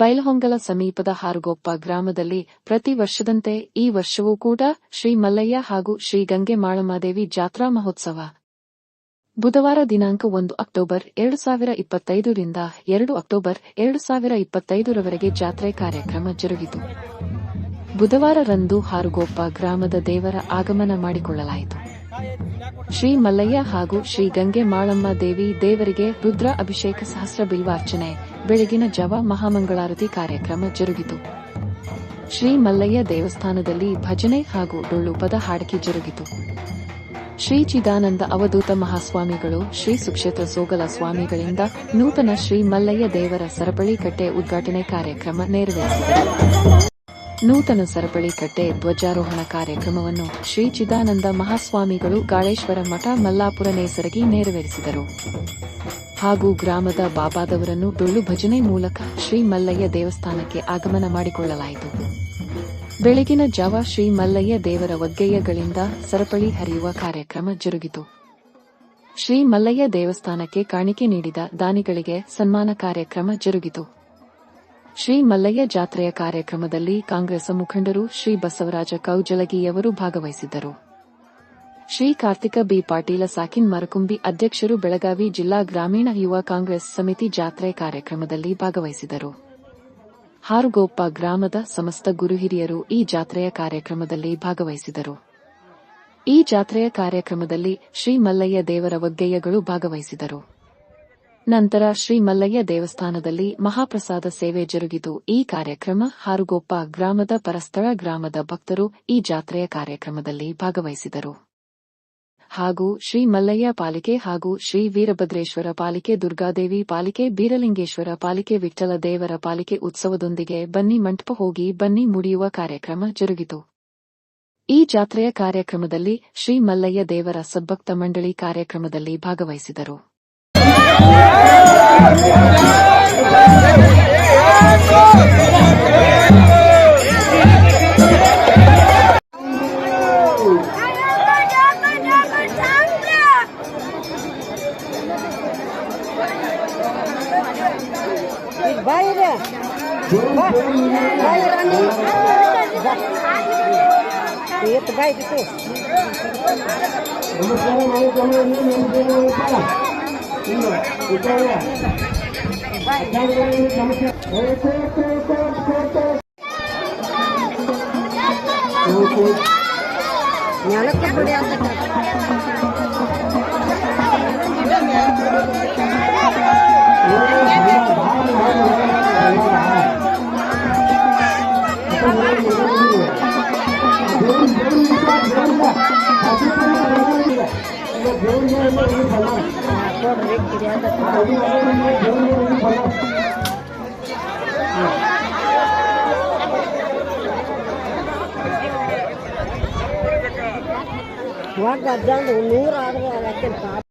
ಬೈಲಹೊಂಗಲ ಸಮೀಪದ ಹಾರುಗೊಪ್ಪ ಗ್ರಾಮದಲ್ಲಿ ಪ್ರತಿ ವರ್ಷದಂತೆ ಈ ವರ್ಷವೂ ಕೂಡ ಶ್ರೀ ಮಲ್ಲಯ್ಯ ಹಾಗೂ ಶ್ರೀ ಗಂಗೆ ಮಾಳಮಾದೇವಿ ಜಾತ್ರಾ ಮಹೋತ್ಸವ. ಬುಧವಾರ ದಿನಾಂಕ ಒಂದು ಅಕ್ಟೋಬರ್ ಎರಡು ಸಾವಿರ ಇಪ್ಪತ್ತೈದರಿಂದ ಎರಡು ಅಕ್ಟೋಬರ್ ಎರಡು ಸಾವಿರ ಇಪ್ಪತ್ತೈದರವರೆಗೆ ಜಾತ್ರೆ ಕಾರ್ಯಕ್ರಮ ಜರುಗಿತು. ಬುಧವಾರರಂದು ಹಾರುಗೋಪ್ಪ ಗ್ರಾಮದ ದೇವರ ಆಗಮನ ಮಾಡಿಕೊಳ್ಳಲಾಯಿತು. ಶ್ರೀ ಮಲ್ಲಯ್ಯ ಹಾಗೂ ಶ್ರೀ ಗಂಗೆ ಮಾಳಮ್ಮ ದೇವಿ ದೇವರಿಗೆ ರುದ್ರ ಅಭಿಷೇಕ ಸಹಸ್ರ ಬಿಲ್ವಾರ್ಚನೆ ಬೆಳಗಿನ ಜವ ಮಹಾಮಂಗಳಾರತಿ ಕಾರ್ಯಕ್ರಮ ಜರುಗಿತು. ಶ್ರೀ ಮಲ್ಲಯ್ಯ ದೇವಸ್ಥಾನದಲ್ಲಿ ಭಜನೆ ಹಾಗೂ ಡೊಳ್ಳು ಪದ ಹಾಡಿಕೆ ಜರುಗಿತು. ಶ್ರೀ ಚಿದಾನಂದ ಅವಧೂತ ಮಹಾಸ್ವಾಮಿಗಳು, ಶ್ರೀ ಸುಕ್ಷೇತ್ರ ಸೋಗಲ ಸ್ವಾಮಿಗಳಿಂದ ನೂತನ ಶ್ರೀ ಮಲ್ಲಯ್ಯ ದೇವರ ಸರಪಳಿ ಕಟ್ಟೆ ಉದ್ಘಾಟನೆ ಕಾರ್ಯಕ್ರಮ ನೆರವೇರಿಸಿದರು. ನೂತನ ಸರಪಳಿ ಕಟ್ಟೆ ಧ್ವಜಾರೋಹಣ ಕಾರ್ಯಕ್ರಮವನ್ನು ಶ್ರೀ ಚಿದಾನಂದ ಮಹಾಸ್ವಾಮಿಗಳು ಗಾಳೇಶ್ವರ ಮಠ ಮಲ್ಲಾಪುರ ನೇಸರಗಿ ನೆರವೇರಿಸಿದರು. ಹಾಗೂ ಗ್ರಾಮದ ಬಾಬಾದವರನ್ನು ಡೊಳ್ಳು ಭಜನೆ ಮೂಲಕ ಶ್ರೀ ಮಲ್ಲಯ್ಯ ದೇವಸ್ಥಾನಕ್ಕೆ ಆಗಮನ ಮಾಡಿಕೊಳ್ಳಲಾಯಿತು. ಬೆಳಗಿನ ಜಾವ ಶ್ರೀ ಮಲ್ಲಯ್ಯ ದೇವರ ಒಗ್ಗೆಯ್ಯಗಳಿಂದ ಸರಪಳಿ ಹರಿಯುವ ಕಾರ್ಯಕ್ರಮ ಜರುಗಿತು. ಶ್ರೀ ಮಲ್ಲಯ್ಯ ದೇವಸ್ಥಾನಕ್ಕೆ ಕಾಣಿಕೆ ನೀಡಿದ ದಾನಿಗಳಿಗೆ ಸನ್ಮಾನ ಕಾರ್ಯಕ್ರಮ ಜರುಗಿತು. ಶ್ರೀ ಮಲ್ಲಯ್ಯ ಜಾತ್ರೆಯ ಕಾರ್ಯಕ್ರಮದಲ್ಲಿ ಕಾಂಗ್ರೆಸ್ ಮುಖಂಡರು ಶ್ರೀ ಬಸವರಾಜ ಕೌಜಲಗಿಯವರು ಭಾಗವಹಿಸಿದ್ದರು. ಶ್ರೀ ಕಾರ್ತಿಕ ಬಿ ಪಾಟೀಲ ಸಾಕಿನ್ ಮರಕುಂಬಿ ಅಧ್ಯಕ್ಷರು ಬೆಳಗಾವಿ ಜಿಲ್ಲಾ ಗ್ರಾಮೀಣ ಯುವ ಕಾಂಗ್ರೆಸ್ ಸಮಿತಿ ಜಾತ್ರೆ ಕಾರ್ಯಕ್ರಮದಲ್ಲಿ ಭಾಗವಹಿಸಿದರು. ಹಾರುಗೋಪ್ಪ ಗ್ರಾಮದ ಸಮಸ್ತ ಗುರುಹಿರಿಯರು ಈ ಜಾತ್ರೆಯ ಕಾರ್ಯಕ್ರಮದಲ್ಲಿ ಭಾಗವಹಿಸಿದರು. ಈ ಜಾತ್ರೆಯ ಕಾರ್ಯಕ್ರಮದಲ್ಲಿ ಶ್ರೀ ಮಲ್ಲಯ್ಯ ದೇವರ ಒಗ್ಗೆಯ್ಯಗಳು ಭಾಗವಹಿಸಿದರು. ನಂತರ ಶ್ರೀ ಮಲ್ಲಯ್ಯ ದೇವಸ್ಥಾನದಲ್ಲಿ ಮಹಾಪ್ರಸಾದ ಸೇವೆ ಜರುಗಿತು. ಈ ಕಾರ್ಯಕ್ರಮ ಹಾರುಗೊಪ್ಪ ಗ್ರಾಮದ ಪರಸ್ಥಳ ಗ್ರಾಮದ ಭಕ್ತರು ಈ ಜಾತ್ರೆಯ ಕಾರ್ಯಕ್ರಮದಲ್ಲಿ ಭಾಗವಹಿಸಿದರು. ಹಾಗೂ ಶ್ರೀ ಮಲ್ಲಯ್ಯ ಪಾಲಿಕೆ ಹಾಗೂ ಶ್ರೀ ವೀರಭದ್ರೇಶ್ವರ ಪಾಲಿಕೆ, ದುರ್ಗಾದೇವಿ ಪಾಲಿಕೆ, ಬೀರಲಿಂಗೇಶ್ವರ ಪಾಲಿಕೆ, ವಿಠ್ಠಲ ದೇವರ ಪಾಲಿಕೆ ಉತ್ಸವದೊಂದಿಗೆ ಬನ್ನಿ ಮಂಟಪ ಹೋಗಿ ಬನ್ನಿ ಮುಡಿಯುವ ಕಾರ್ಯಕ್ರಮ ಜರುಗಿತು. ಈ ಜಾತ್ರೆಯ ಕಾರ್ಯಕ್ರಮದಲ್ಲಿ ಶ್ರೀ ಮಲ್ಲಯ್ಯ ದೇವರ ಸದ್ಭಕ್ತ ಮಂಡಳಿ ಕಾರ್ಯಕ್ರಮದಲ್ಲಿ ಭಾಗವಹಿಸಿದರು. Bayra. Bak. Bayra ni. Bak. Iya terbaik itu. Nyalek ke budaya sekarang. Guarda, dando un'ora, allora, che fa.